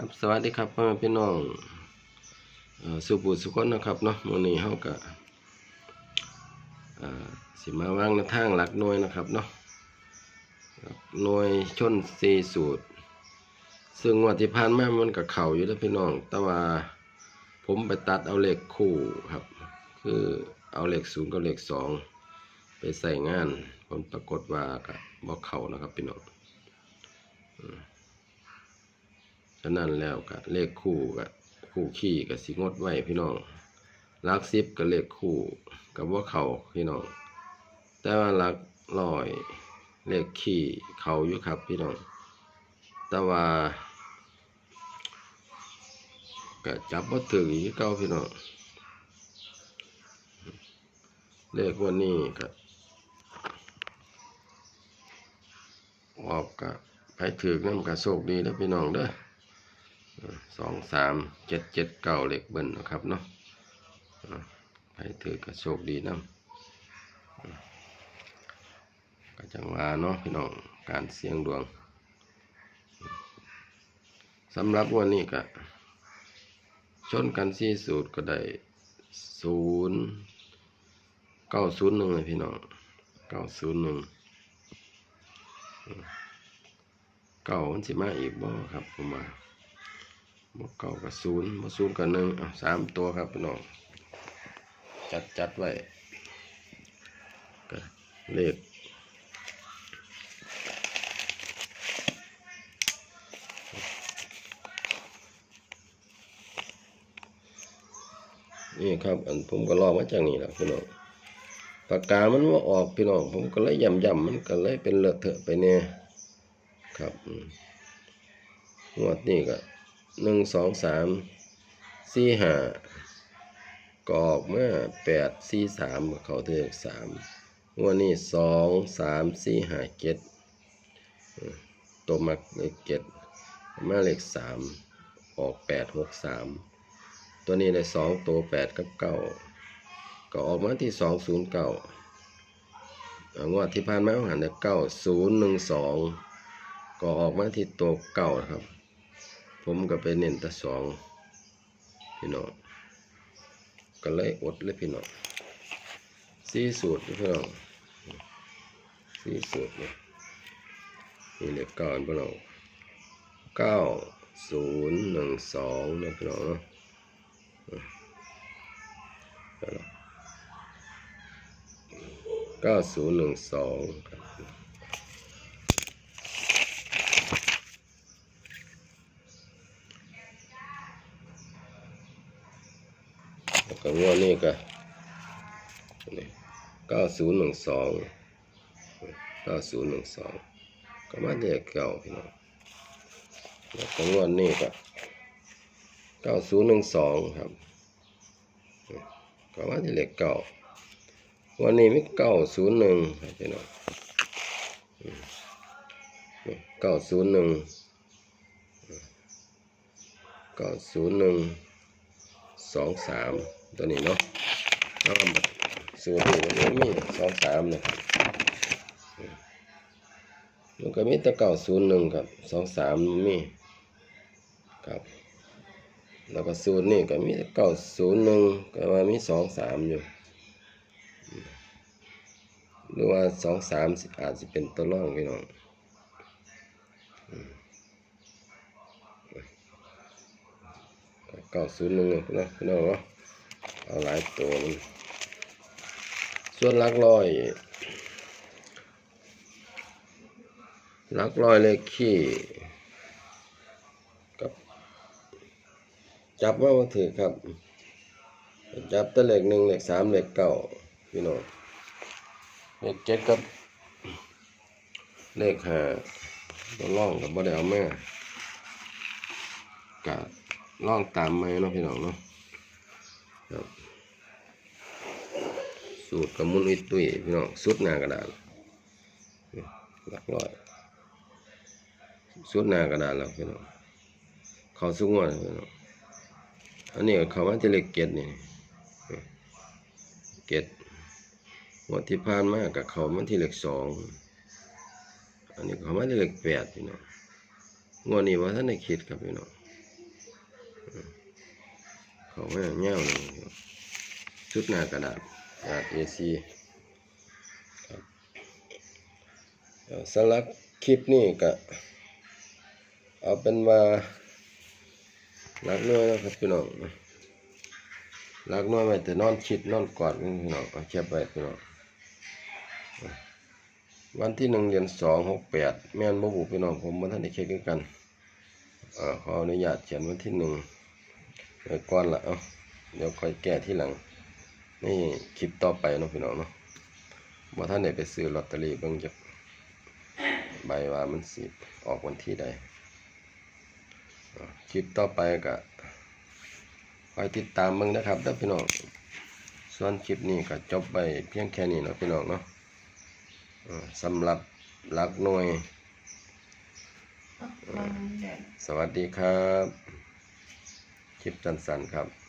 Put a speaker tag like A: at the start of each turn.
A: ครับสวัสดีครับพ่อแม่พี่น้องอสุบุสุคนนะครับเนาะมื้อนี้เฮาก็สิมาวางในทางหลักหน่วยนะครับเนาะหน่วยชนสี่สูตร ซึ่งงวดที่ผ่านมามันก็เข้าอยู่แล้วพี่น้อง แต่ว่าผมไปตัดเอาเหลขคู่ครับ คือเอาเหลขศูนย์กับเหลขสองไปใส่งาน ผลปรากฏว่าก็บ่เข้านะครับพี่น้อง ฉะนั้นแล้วก็เลขคู่กับคู่ขี้กับสิงดไว้พี่น้องลักซิบกับเลขคู่กับว่าเขาพี่น้อง แต่ว่าลักลอยเลขขี้เขาอยู่ครับพี่น้อง แต่ว่าก็จับว่าถึงอีกเก้าพี่น้อง เลขวันนี้ก็ออกกับไปถือน้ำกับโชคดีแล้วพี่น้องเด้อ สองสามเจ็ดเจ็ดเก้าเหล็กเบิ้ลนะครับเนาะให้ถือกระโชคดีนะก็จังว่าเนาะพี่น้องการเสี่ยงดวงสำหรับวันนี้ก็ชนกันสี่สูตรก็ได้ศูนย์เก้าศูนย์หนึ่งเลยพี่น้องเก้าศูนย์หนึ่งเก้ามันสิมาอีกบ่ครับผมว่า บวกเก้ากับศูนย์บวกศูนย์กับหนึ่งสามตัวครับพี่น้องจัดจัดไว้ก็เลขนี่ครับอันผมก็ลอกมาจากนี่แหละพี่น้องปากกามันว่าออกพี่น้องผมก็เลยย่ำย่ำมันก็เลยเป็นเลอะเทอะไปเนี่ยครับงวดนี้ก็ หนึ่งสองสามสี่ห้ากออกมาแปดสี่สามเขาเทือกสามวันนี้สองสามสี่ห้าเจ็ดตัวมักเลขเจ็ดมาเลขสามออกแปดหกสามตัวนี้ได้สองตัวแปดกับเก้าก็ออกมาที่สองศูนย์เก้างวดที่ผ่านมาหันได้เก้าศูนย์หนึ่งสองก็ออกมาที่ตัวเก้าครับ ผมก็ไปเน้นตะสองพี่น้องก็เลยอดเลยพี่น้องสี่สูตรพี่น้องสี่สูตรเนี่ยนี่เลขเก้าพี่น้องเก้าศูนย์หนึ่งสองนะพี่น้องเนาะเก้าศูนย์หนึ่งสองครับ แล้วก็งวดนี้ก็เก้าศูนย์หนึ่งสองเก้าศูนย์หนึ่งสองก็มาเลขเก่าพี่น้องแล้วก็งวดนี้ก็เก้าศูนย์หนึ่งสองครับก็มาที่เลขเก่าวันนี้มีเก้าศูนย์หนึ่งครับพี่น้องเก้าศูนย์หนึ่งเก้าศูนย์หนึ่งสองสาม ตัวนี้เนาะแล้วก็มาสูตรนี้มันมีสองสามนะครับมันก็มีตะเก่าศูนย์หนึ่งครับสองสามมีครับแล้วก็สูตรนี้ก็มีเก้าศูนย์หนึ่งก็ว่ามีสองสามอยู่ หรือว่าสองสามอาจจะเป็นตัวร่องพี่น้องเก้าศูนย์หนึ่งนะพี่น้องเนาะ เอาหลายตัวมันส่วนลักร้อยลักร้อยเลขขี้กับ จับว่าว่าถือครับ จับตะเลขหนึ่งเลขสามเลขเก้าพี่น้องเลขเจ็ดกับเลขห้าตัวล่องกับบ่ได้เอามากะล่องตามไหมเนาะพี่น้องเนาะครับ สูตรกระมุนอิตุยพี่น้องสุดหน้ากระดาษหลักร้อยสุดหน้ากระดาษแล้วพี่น้องเขาสูงว่าพี่น้องอันนี้เขามาที่เลขเกตนี่เกตวันที่ผ่านมากับเขามาที่เลขสองอันนี้เขามาที่เลขแปดพี่น้องงวดนี้ว่าท่านได้คิดครับพี่น้องเขาไว้เงี้ยวหนึ่งชุดหน้ากระดาษ กระดาษ A4 ครับเอ่อสำหรับคลิปนี้ก็เอาเป็นว่ารักน้อยนะครับพี่น้องรักน้อยไว้แต่นอนชิดนอนกอดพี่น้องเอาเก็บไว้พี่น้องวันที่หนึ่งเดือนสองหกแปดแม่นบ่บุพี่น้องผมบ่ทันได้เช็คคือกันอขออนุญาตเขียนวันที่หนึ่งไว้ก่อนละเอ้าเดี๋ยวค่อยแก้ที่หลัง นี่คลิปต่อไปเนาะพี่น้องเนาะบ่ทันได้ไปซื้อลอตเตอรี่เบิ่งจักใบว่ามันสิออกวันที่ใดเอ่อคลิปต่อไปก็คอยติดตามเบิ่งนะครับเด้อพี่น้องส่วนคลิปนี้ก็จบไปเพียงแค่นี้เนาะพี่น้องเนาะเอ่อสำหรับหลักหน่วย
B: วางแดด
A: สวัสดีครับ คลิปสั้นๆครับ